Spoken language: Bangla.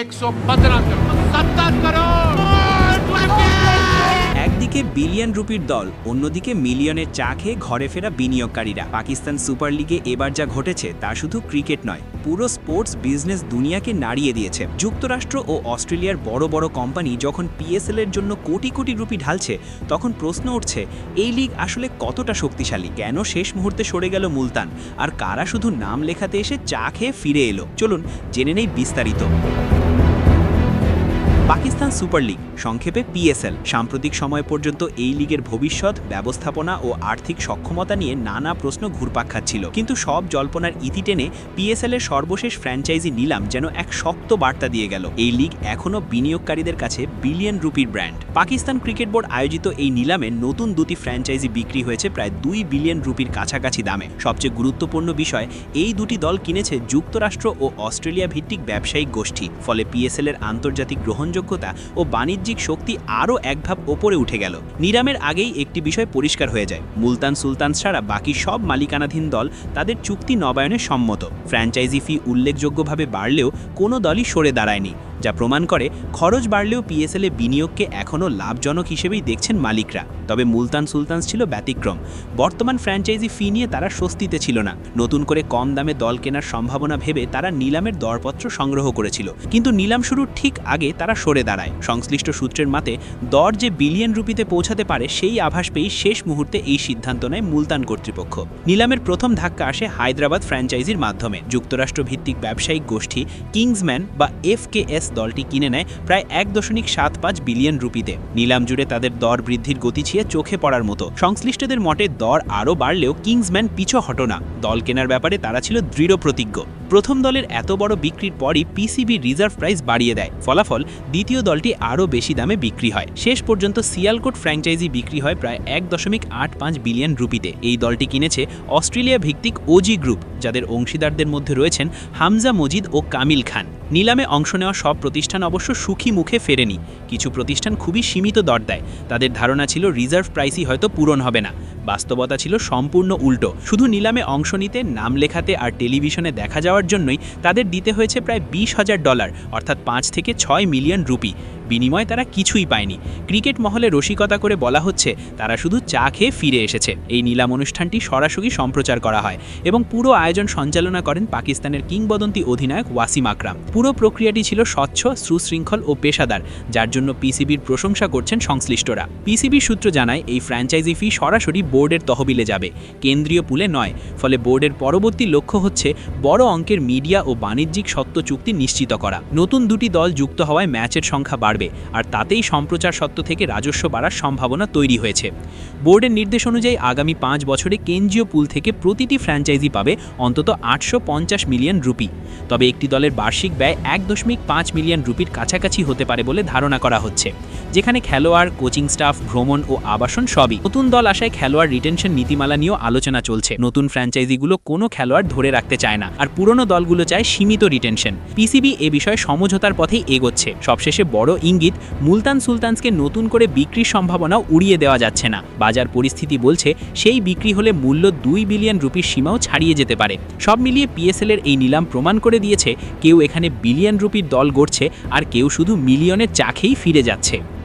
એકસો પંદર કરોડ સત્તર કરોડ. একদিকে বিলিয়ন রুপির দল, অন্যদিকে মিলিয়নের চা খেয়ে ঘরে ফেরা বিনিয়োগকারীরা। পাকিস্তান সুপার লিগে এবার যা ঘটেছে তা শুধু ক্রিকেট নয়, পুরো স্পোর্টস বিজনেস দুনিয়াকে নাড়িয়ে দিয়েছে। যুক্তরাষ্ট্র ও অস্ট্রেলিয়ার বড় বড় কোম্পানি যখন পিএসএল এর জন্য কোটি কোটি রুপি ঢালছে, তখন প্রশ্ন উঠছে, এই লিগ আসলে কতটা শক্তিশালী? কেন শেষ মুহূর্তে সরে গেল মুলতান? আর কারা শুধু নাম লেখাতে এসে চা খেয়ে ফিরে এলো? চলুন, জেনে নেই বিস্তারিত। পাকিস্তান সুপার লিগ সংক্ষেপে পিএসএল। সাম্প্রতিক সময় পর্যন্ত এই লিগের ভবিষ্যৎ, ব্যবস্থাপনা ও আর্থিক সক্ষমতা নিয়ে নানা প্রশ্ন ঘুরপাক খাচ্ছিল। কিন্তু সব জল্পনার ইতি টেনে পিএসএল এর সর্বশেষ ফ্র্যাঞ্চাইজি নিলাম যেন এক শক্ত বার্তা দিয়ে গেল। এই লিগ এখনও বিনিয়োগকারীদের কাছে বিলিয়ন রুপির ব্র্যান্ড। পাকিস্তান ক্রিকেট বোর্ড আয়োজিত এই নিলামে নতুন দুটি ফ্র্যাঞ্চাইজি বিক্রি হয়েছে প্রায় দুই বিলিয়ন রুপির কাছাকাছি দামে। সবচেয়ে গুরুত্বপূর্ণ বিষয়, এই দুটি দল কিনেছে যুক্তরাষ্ট্র ও অস্ট্রেলিয়া ভিত্তিক ব্যবসায়িক গোষ্ঠী। ফলে পিএসএল এর আন্তর্জাতিক গ্রহণযোগ্যতা ও বাণিজ্যিক শক্তি আরও একভাব ওপরে উঠে গেল। নিরামের আগেই একটি বিষয় পরিষ্কার হয়ে যায়। মুলতান সুলতান ছাড়া বাকি সব মালিকানাধীন দল তাদের চুক্তি নবায়নে সম্মত। ফ্র্যাঞ্চাইজি ফি উল্লেখযোগ্যভাবে বাড়লেও কোনো দলই সরে দাঁড়ায়নি। যা প্রমাণ করে খরচ বাড়লেও পিএসএল বিনিয়োগকে এখনও লাভজনক হিসেবেই দেখছেন মালিকরা। তবে মুলতান সুলতানস ছিল ব্যতিক্রম। বর্তমান ফ্র্যাঞ্চাইজি ফি নিয়ে তারা স্বস্তিতে ছিল না। নতুন করে কম দামে দল কেনার সম্ভাবনা ভেবে তারা নিলামের দরপত্র সংগ্রহ করেছিল। কিন্তু নিলাম শুরুর ঠিক আগে তারা সরে দাঁড়ায়। সংশ্লিষ্ট সূত্রের মতে, দর যে বিলিয়ন রুপিতে পৌঁছাতে পারে সেই আভাস পেয়েই শেষ মুহূর্তে এই সিদ্ধান্ত নেয় মুলতান কর্তৃপক্ষ। নিলামের প্রথম ধাক্কা আসে হায়দ্রাবাদ ফ্র্যাঞ্চাইজির মাধ্যমে। যুক্তরাষ্ট্র ভিত্তিক ব্যবসায়িক গোষ্ঠী কিংসম্যান বা এফকেএস দলটি কিনে নেয় প্রায় এক দশমিক সাত পাঁচ বিলিয়ন রুপিতে। নিলাম জুড়ে তাদের দর বৃদ্ধির গতি ছিয়ে চোখে পড়ার মতো। সংশ্লিষ্টদের মতে, দর আরও বাড়লেও কিংসম্যান পিছু হটো না। দল কেনার ব্যাপারে তারা ছিল দৃঢ় প্রতিজ্ঞ। প্রথম দলের এত বড় বিক্রির পরই পিসিবি রিজার্ভ প্রাইস বাড়িয়ে দেয়। ফলাফল, দ্বিতীয় দলটি আরও বেশি দামে বিক্রি হয়। শেষ পর্যন্ত সিয়ালকোট ফ্র্যাঞ্চাইজি বিক্রি হয় প্রায় এক দশমিক আট পাঁচ বিলিয়ন রুপিতে। এই দলটি কিনেছে অস্ট্রেলিয়া ভিত্তিক ওজি গ্রুপ, যাদের অংশীদারদের মধ্যে রয়েছেন হামজা মজিদ ও কামিল খান। নিলামে অংশ নেওয়া সব প্রতিষ্ঠান অবশ্য সুখী মুখে ফেরেনি। কিছু প্রতিষ্ঠান খুবই সীমিত দর দেয়। তাদের ধারণা ছিল রিজার্ভ প্রাইসই হয়তো পূরণ হবে না। বাস্তবতা ছিল সম্পূর্ণ উল্টো। শুধু নিলামে অংশ নিতে, নাম লেখাতে আর টেলিভিশনে দেখা যাওয়ার জন্যই তাদের দিতে হয়েছে প্রায় বিশ হাজার ডলার, অর্থাৎ পাঁচ থেকে ছয় মিলিয়ন রুপি। বিনিময়ে তারা কিছুই পায়নি। ক্রিকেট মহলে রসিকতা করে বলা হচ্ছে, তারা শুধু চা খেয়ে ফিরে এসেছে। এই নিলাম অনুষ্ঠানটি সরাসরি সম্প্রচার করা হয় এবং পুরো আয়োজন সঞ্চালনা করেন পাকিস্তানের কিংবদন্তি অধিনায়ক ওয়াসিম আকরাম। পুরো প্রক্রিয়াটি ছিল স্বচ্ছ, সুশৃঙ্খল ও পেশাদার, যার জন্য পিসিবির প্রশংসা করছেন সংশ্লিষ্টরা। পিসিবির সূত্র জানায়, এই ফ্র্যাঞ্চাইজি ফি সরাসরি বোর্ডের তহবিলে যাবে। কেন্দ্রীয় পুলে নয়, ফলে বোর্ডের পরবর্তী লক্ষ্য হচ্ছে বড় অঙ্কের মিডিয়া ও বাণিজ্যিক সত্য চুক্তি নিশ্চিত করা। নতুন দুটি দল যুক্ত হওয়ায় ম্যাচের সংখ্যা বাড়বে, আর তাতেই সম্প্রচার সত্ত্ব থেকে রাজস্ব বাড়ার সম্ভাবনা তৈরি হয়েছে। বোর্ডের নির্দেশ অনুযায়ী আগামী পাঁচ বছরে কেন্দ্রীয় পুল থেকে প্রতিটি ফ্র্যাঞ্চাইজি পাবে অন্তত আটশো পঞ্চাশ মিলিয়ন রুপি। তবে একটি দলের বার্ষিক ব্যয় এক দশমিক পাঁচ মিলিয়ন রুপির কাছাকাছি হতে পারে বলে ধারণা করা হচ্ছে। যেখানে খেলোয়াড়, কোচিং স্টাফ, ভ্রমণ ও আবাসন সবই। নতুন দল আসায় খেলোয়াড় রিটেনশন নীতিমালা নিয়েও আলোচনা চলছে। নতুন ফ্র্যাঞ্চাইজিগুলো কোনো খেলোয়াড় ধরে রাখতে চায় না। আর পুরনো দলগুলো চায় সীমিত রিটেনশন। পিসিবি এ বিষয়ে সমঝোতার পথেই এগোচ্ছে। সবশেষে বড় ইঙ্গিত, মুলতান সুলতানসকে নতুন করে বিক্রির সম্ভাবনাও উড়িয়ে দেওয়া যাচ্ছে না। বাজার পরিস্থিতি বলছে, সেই বিক্রি হলে মূল্য দুই বিলিয়ন রুপির সীমাও ছাড়িয়ে যেতে পারে। সব মিলিয়ে পিএসএল এর এই নিলাম প্রমাণ করে দিয়েছে, কেউ এখানে বিলিয়ন রুপির দল গড়ছে আর কেউ শুধু মিলিয়নের চাখেই ফিরে যাচ্ছে।